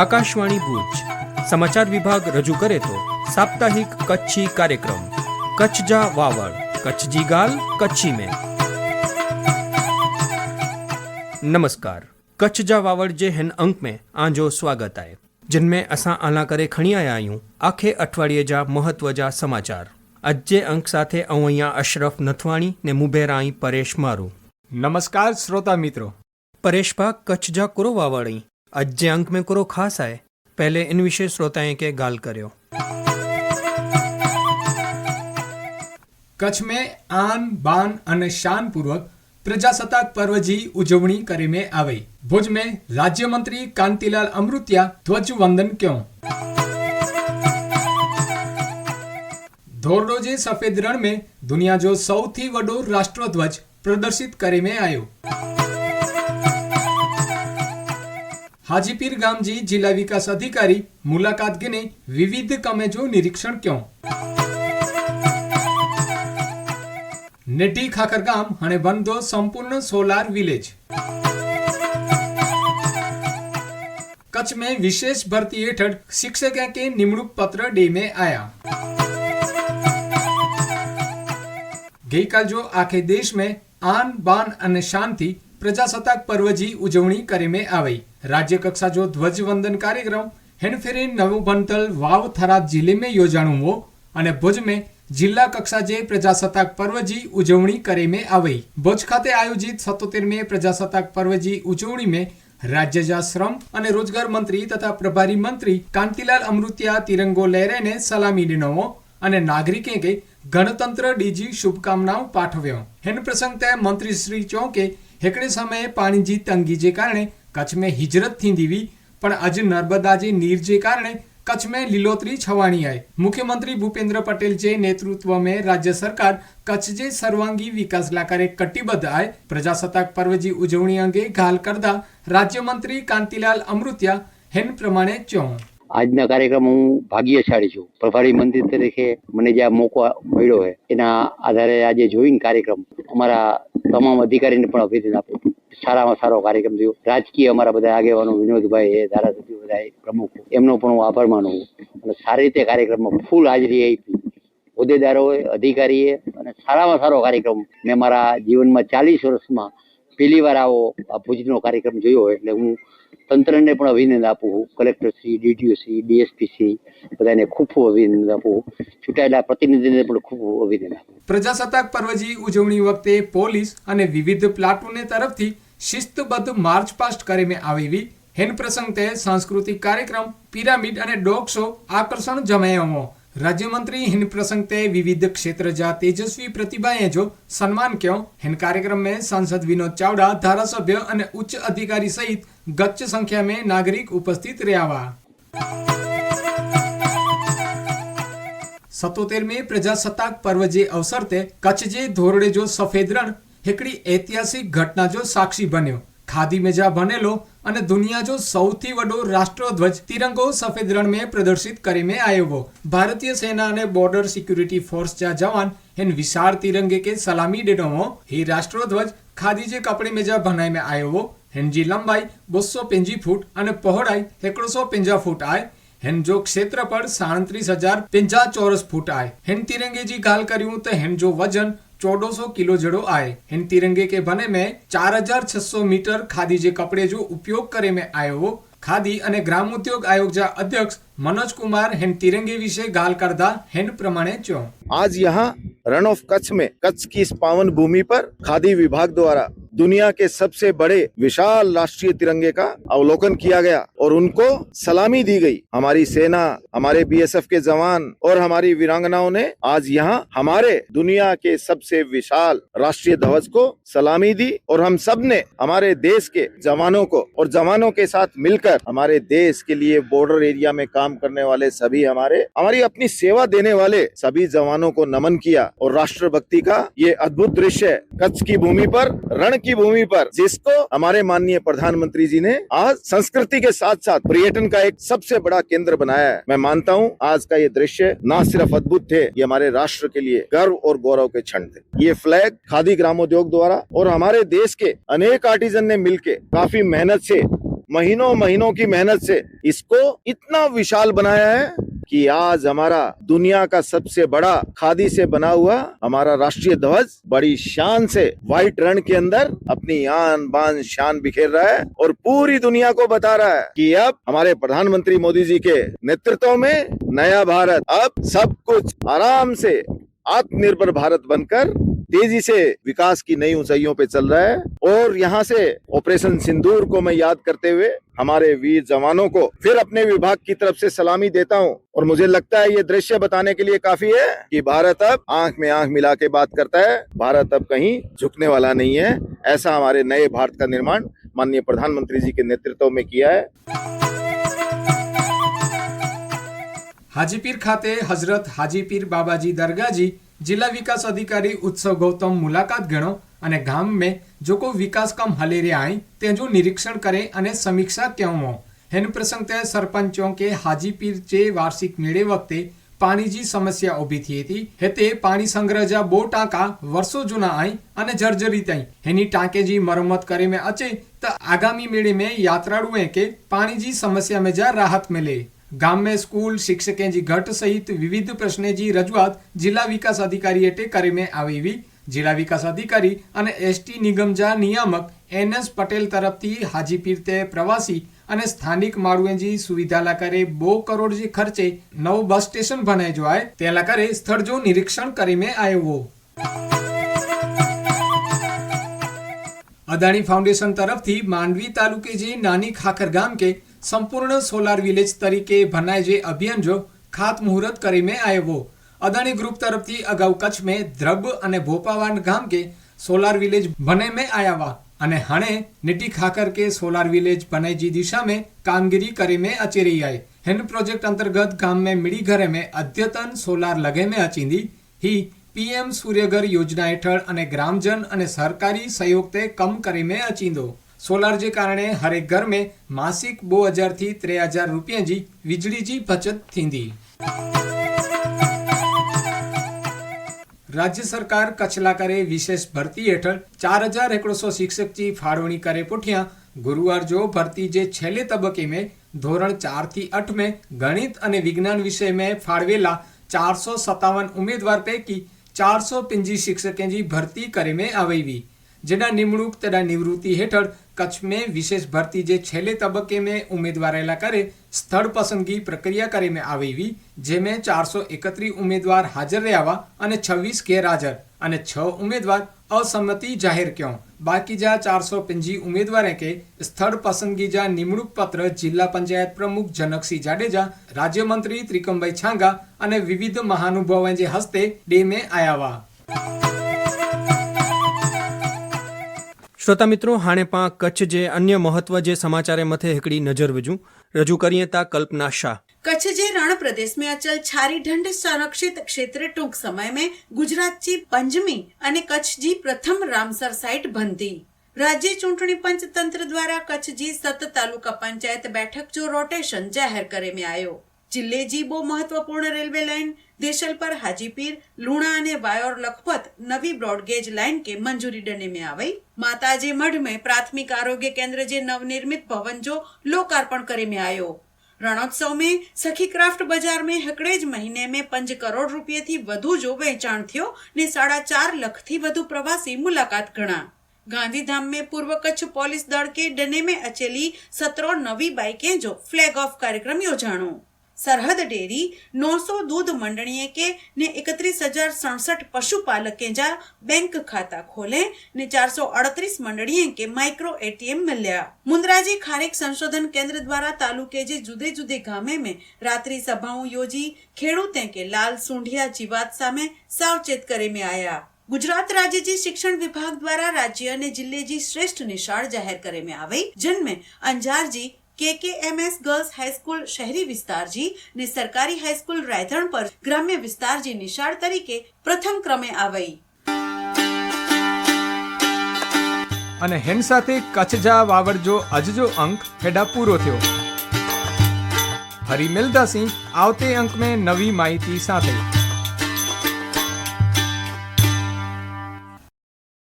આકાશવાણી ભુજ સમાચાર વિભાગ રજૂ કરે તો સાપ્તાહિક કચ્છી કાર્યક્રમ કચ્છ જા વાવડ કચ્છ જી ગાલ કચ્છી में नमस्कार कच्छ जा वावड़ जे हिन अंक में आंजो स्वागत आहे जिन में असां आला करे खणी आया आहियूं आखे अठवाड़ीअ जा महत्व जा समाचार अॼु जे अंक સાથે હું અહીંયા અશરફ નથવાણી ને મુબેરા અહીં પરેશ મારું नमस्कार श्रोता मित्रों परेश भा कच्छ जा कुरो वावड़ी अज जे अंक में कुरो खास आहे पहले इन विषय श्रोताएं के गाल કર્યો કચ્છ में આન બાન અને શાન પૂર્વક પ્રજાસત્તાક પર્વજી ઉજવણી करे में આવી ભુજ में राज्य मंत्री कांतिलाल अमृतिया ध्वज वंदन क्यों ધોરડો જે સફેદ રણ में દુનિયા જો સૌથી વડો રાષ્ટ્રધ્વજ પ્રદર્શિત કરે में આયો હાજીપીર ગામજી જિલ્લા વિકાસ અધિકારી મુલાકાત ગીને વિવિધ કમેજો નિરીક્ષણ ક્યો. નેટી ખાકર ગામ હણે બંધો સંપૂર્ણ સોલાર વિલેજ. कच्छ में विशेष भर्ती हेठळ शिक्षक के निमणूक पत्र डे में आया ગઈકાલ જો આખે દેશ મેં આન બાન અને શાંતિ પ્રજાસત્તાક પર્વજી ઉજવણી કરી મેં આવી. રાજ્ય કક્ષા જો ધ્વજ વંદન કાર્યક્રમ હેનફેરી નવું બંતલ વાવ થરાદ જિલ્લે में યોજાણું હો અને ભુજ में જિલ્લા કક્ષા જે પ્રજાસત્તાક પર્વજી ઉજવણી કરે में આવી ભુજ ખાતે આયોજિત સત્તોતેરમી પ્રજાસત્તાક પર્વજી ઉજવણી में રાજ્ય જા શ્રમ અને રોજગાર મંત્રી તથા પ્રભારી મંત્રી કાંતિલાલ અમૃતિયા તિરંગો લહેરાઈને સલામી ડિનો અને નાગરિકે કે ગણતંત્ર ડીજી શુભકામનાઓ પાઠવ્યો હેન પ્રસંગ તે મંત્રી શ્રી ચોકે હેકડે સમયે પાણીજી તંગી જે કારણે કચ્છ में હિજરત થીંદી हुई પણ અજ નર્મદાજી નીર જે કારણે कच्छ में लीलोतरी छवाणी है मुख्यमंत्री भूपेंद्र पटेल जे नेतृत्व में राज्य सरकार कच्छ जे सर्वांगी विकास लाकारे कटिबद्ध है प्रजासत्ताक पर्व जी उजवणी अंगे गाल करदा राज्य मंत्री कांतिलाल अमृतिया હેન પ્રમાણે ચો આજના કાર્યક્રમ હું ભાગ્યશાળી છું. પ્રભારી મંત્રી તરીકે મને જે મોકો મળ્યો છે, એના આધારે આજે જોઈને કાર્યક્રમ અમારા તમામ અધિકારીને પણ અભિનંદન આપું સારામાં સારો કાર્યક્રમ થયો. રાજકીય અમારા બધા આગેવાનો વિનોદભાઈ ધારાસભ્યો બધા પ્રમુખ. એમનો પણ હું આભાર માનું અને સારી રીતે કાર્યક્રમમાં ફૂલ હાજરી આપી. હોદ્દેદારોએ, અધિકારીએ અને સારામાં સારો કાર્યક્રમ મેં મારા જીવનમાં ચાલીસ વર્ષમાં પહેલી વાર આવો ભુજનો કાર્યક્રમ જોયો એટલે હું તંત્રને પણ અભિનંદન આપું છું. Collector Shri DTO Shri, DSP Shri, બધાને ખૂબ અભિનંદન આપું ચૂંટાયેલા પ્રતિનિધિને પણ ખૂબ અભિનંદન આપું પ્રજાસત્તાક પર્વજી ઉજવણી વખતે પોલીસ અને વિવિધ પ્લાટુને તરફથી શિસ્તબદ્ધ માર્ચ પાસ્ટ કરીને આવેલી હેન પ્રસંગ સાંસ્કૃતિક કાર્યક્રમ, પિરામિડ અને ડોગ શો આકર્ષણ જમાયો રાજ્યમંત્રી हिन प्रसंगते विविध क्षेत्र जा તેજસ્વી પ્રતિભાએ જો સન્માન ક્યો. હિન કાર્યક્રમ મેં સાંસદ વિનોદ ચાવડા, ધારાસભ્ય અને ઉચ્ચ અધિકારી સહિત ગચ્છ સંખ્યા મેં નાગરિક ઉપસ્થિત રહ્યા. સત્તોતેરમી પ્રજાસત્તાક પર્વ જે અવસરતે કચ્છ જે ધોરડે જો સફેદ રણ એકડી ઐતિહાસિક ઘટના જો સાક્ષી બન્યો. ખાદી મેજા બનેલો અને દુનિયા જો સૌથી વધુ રાષ્ટ્રધ્વજ તિરંગો સફેદ રણ મેં પ્રદર્શિત કરી મેં આવ્યો ભારતીય સેના અને બોર્ડર સિક્યુરિટી ફોર્સ જા જવાન હેન વિશાળ તિરંગે કે સલામી ડેડો હી રાષ્ટ્રધ્વજ ખાદીજે કપડે મેં જા ભનાઈ મેં આવ્યો હેનજી લંબાઈ બસો પેંજી ફૂટ અને પહોળાઈ એકડસો પેંજા ફૂટ આય. હેન જો ક્ષેત્ર પર સાડત્રીસ હજાર પેંજા ચોરસ ફૂટ આય. હેન તિરંગેજી ગાલ કર્યું તો હેન જો વજન वजन चोॾहं सौ किलो जहिड़ो आहे हिन तिरंगे के बने में चार हजार छह सौ मीटर खादी जे कपिड़े जो उपयोग करे में आयो हो ખાદી અને ગ્રામ ઉદ્યોગ આયોગ જા અધ્યક્ષ મનોજ કુમાર હિન तिरंगे વિશે ગાલ કરતા હિન પ્રમાણે ચો आज यहाँ रण ऑफ कच्छ में कच्छ की इस पावन भूमि पर खादी विभाग द्वारा दुनिया के सबसे बड़े विशाल राष्ट्रीय तिरंगे का अवलोकन किया गया और उनको सलामी दी गई। हमारी सेना, हमारे बीएसएफ के जवान और हमारी वीरांगनाओं ने आज यहाँ हमारे दुनिया के सबसे विशाल राष्ट्रीय ध्वज को सलामी दी और हम सबने हमारे देश के जवानों को और जवानों के साथ मिलकर हमारे देश के लिए बॉर्डर एरिया में काम करने वाले सभी हमारे, हमारी अपनी सेवा देने वाले सभी जवानों को नमन किया और राष्ट्रभक्ति का ये अद्भुत दृश्य कच्छ की भूमि पर, रण की भूमि पर, जिसको हमारे माननीय प्रधानमंत्री जी ने आज संस्कृति के साथ साथ पर्यटन का एक सबसे बड़ा केंद्र बनाया है। मैं मानता हूँ, आज का ये दृश्य न सिर्फ़ अद्भुत थे, ये हमारे राष्ट्र के लिए गर्व और गौरव के क्षण थे। ये फ्लैग खादी ग्रामोद्योग द्वारा और हमारे देश के अनेक आर्टिजन ने मिलके काफ़ी मेहनत से महीनों महीनों की मेहनत से इसको इतना विशाल बनाया है कि आज हमारा दुनिया का सबसे बड़ा खादी से बना हुआ हमारा राष्ट्रीय ध्वज बड़ी शान से व्हाइट रण के अंदर अपनी आन बान शान बिखेर रहा है और पूरी दुनिया को बता रहा है कि अब हमारे प्रधानमंत्री मोदी जी के नेतृत्व में नया भारत, अब सब कुछ आराम से आत्मनिर्भर भारत बनकर तेजी से विकास की नई ऊंचाइयों पे चल रहा है और यहाँ से ऑपरेशन सिंदूर को मैं याद करते हुए हमारे वीर जवानों को फिर अपने विभाग की तरफ से सलामी देता हूँ और मुझे लगता है ये दृश्य बताने के लिए काफी है कि भारत अब आंख में आंख मिला के बात करता है भारत अब कहीं झुकने वाला नहीं है ऐसा हमारे नए भारत का निर्माण माननीय प्रधानमंत्री जी के नेतृत्व में किया है હાજીપીર ખાતે હઝરત હાજીપીર બાબાજી દરગાહજી जिला विकास अधिकारी उत्सव गौतम मुलाकात गणो અને ગામ મેં જો કોઈ વિકાસ કામ હલે રહ્યા આઈ, તેનું નિરીક્ષણ કરે અને સમીક્ષા ક્યાં હો હેન પ્રસંગતે સરપંચો કે હાજીપીર જે વાર્ષિક મેળે વખતે પાણીજી સમસ્યા ઊભી થઈ હતી. હેતે પાણી સંગ્રહજા બો ટાંકા, વર્ષો જૂના આઈ અને જર્જરી તઈ હેની ટાંકેજી મરમત કરે મેં અચે, તો આગામી મેળે મેં યાત્રાળુએ કે પાણીજી સમસ્યા મેં જા રાહત મેલે. ગામ સ્કૂલ શિક્ષકે જી ઘટ સહિત વિવિધ પ્રશ્ને જી રજૂઆત જિલ્લા વિકાસ અધિકારી એટે કરીને આવી જિલ્લા વિકાસ અધિકારી અને એસટી નિગમ જા નિયામક એન એસ પટેલ તરફથી હાજીપીર તે પ્રવાસી અને સ્થાનિક માળુએજી સુવિધા લાકરે બો કરોડ જે ખર્ચે નવ બસ સ્ટેશન બનાય જવાય. તે લાકરે સ્થળ જો નિરીક્ષણ કરીને આવ્યો. અદાણી ફાઉન્ડેશન તરફથી માંડવી તાલુકે જે નાની ખાખર ગામ કે સંપૂર્ણ સોલાર વિલેજ તરીકે ભનાય જે અભિયાન જો ખાતમુહૂર્ત કરીને આવ્યો. અદાણી ગ્રુપ તરફથી અગાઉ કચ્છ મેં દ્રબ અને ભોપાવાન ગામ કે સોલાર વિલેજ બને મેં આયાવા અને હણે નીટી ખાકર કે સોલાર વિલેજ બને જી દિશા મેં કામગીરી કરે મેં અચી રહી આય. હેન પ્રોજેક્ટ અંતર્ગત ગામ મેં મીડી ઘરે મેં અદ્યતન સોલાર લગે મેં અચીંદી. હી પીએમ સૂર્યઘર યોજના હેઠળ અને ગ્રામજન અને સરકારી સહયોગતે કમ કરી મેં અચીંદો. सोलर जे कारण हर एक घर में मासिक ॿ हज़ार थी टे हज़ार रुपये जी बिजली जी बचति थींदी राज्य सरकार कच्छ लाइ करे विशेष भर्ती हेठि चार हज़ार हिकिड़ो सौ शिक्षक जी फाड़वणी करे पुठियां गुरुवार जो भर्ती जे छेले तबके में ધોરણ ચારથી આઠ મેં ગણિત અને વિજ્ઞાન વિષયમાં ફાળવેલા ચારસો સત્તાવન ઉમેદવાર પૈકી ચારસો પિંજી શિક્ષકે ભરતી કરીને આવેલી જેના નિમણૂક તથા નિવૃત્તિ હેઠળ કચ્છ મેં વિશેષ ભરતી જે છેલ્લે તબક્કે મેં ઉમેદવાર કરે, સ્થળ પસંદગી પ્રક્રિયા કરે મેં આવી જે મેં ચારસો એકત્રીસ ઉમેદવાર હાજર રહ્યા અને છવ્વીસ ગેરહાજર અને છ ઉમેદવાર અસંમતિ જાહેર ક્યો? બાકી જા ચારસો પંજી ઉમેદવારે કે સ્થળ પસંદગી જા નિમણૂક પત્ર જિલ્લા પંચાયત પ્રમુખ જનકસિંહ જાડેજા, રાજ્યમંત્રી ત્રિકમભાઈ છાંગા અને વિવિધ મહાનુભાવોએ જે હસ્તે ડેમે આયાવા શ્રોતા મિત્રો હાણે પા કચ્છ જે અન્ય મહત્વ જે સમાચારે મથે हिकिड़ी नज़र विझूं रजू करिए था कल्पना शाह कच्छ जे रण प्रदेश में अचल छारी ढंढ संरक्षित क्षेत्र टूंक समय में गुजरात जी पंजमी અને કચ્છ જી પ્રથમ રામસર સાઇટ બનતી રાજ્ય ચૂંટણી પંચ તંત્ર દ્વારા કચ્છ જી સત તાલુકા પંચાયત બેઠક જો રોટેશન જાહેર કરે में જિલ્લેજી બહુ મહત્વપૂર્ણ રેલવે લાઇન દેશલપર હાજીપીર, લુણા અને વાયોર લખપત, નવી બ્રોડગેજ લાઈન કે મંજૂરી ડને મે આવી માતાજી મઢ મેં પ્રાથમિક આરોગ્ય કેન્દ્ર જે નવનિર્મિત ભवन जो लोकार्पण करे में आयो रणोत्सव સખી ક્રાફ્ટ બજાર बाजार હકડે જ મહિને में पंज करोड़ रुपये थी વધુ જો વેચાણ થયો ને સાડા ચાર લખથી વધુ પ્રવાસી મુલાકાત ગણા. ગાંધીધામ में पूर्व कच्छ પોલીસ દળ કે ડને મેં અચેલી સત્રો નવી બાઇકે જો ફ્લેગ ઓફ કાર્યક્રમ યોજાણો. સરહદ ડેરી નવસો દૂધ મંડળીએ કે ને એકત્રીસ હજાર સડસઠ પશુપાલકે જા બેંક ખાતા ખોલે ને ચારસો અડત્રીસ મંડળીએ કે માઇક્રો એટીએમ મળ્યા મુન્દ્રાજી ખારેક સંશોધન કેન્દ્ર દ્વારા તાલુકે જે જુદે જુદે ગામે મેં રાત્રિ સભાઓ યોજી, ખેડૂતે કે લાલ સૂંઢિયા જીવાત સામે સાવચેત કરે મેં આયા. ગુજરાત રાજ્યજી શિક્ષણ વિભાગ દ્વારા રાજ્ય અને જિલ્લેજી શ્રેષ્ઠ નિશાળ જાહેર કરે મેં આવી. જન્મે અંજારજી કેકેએમએસ ગર્લ્સ હાઈસ્કૂલ શહેરી વિસ્તારજી ને સરકારી હાઈસ્કૂલ રાયધણ પર ગ્રામ્ય વિસ્તારજી નિશાળ તરીકે પ્રથમ ક્રમે આવી. અને હેન સાથે કચ્છ જા વાવરજો અજજો અંક હેડા પૂરો થયો. હરી મિલતા સિંહ આવતે અંક મેં નવી માહિતી સાથે.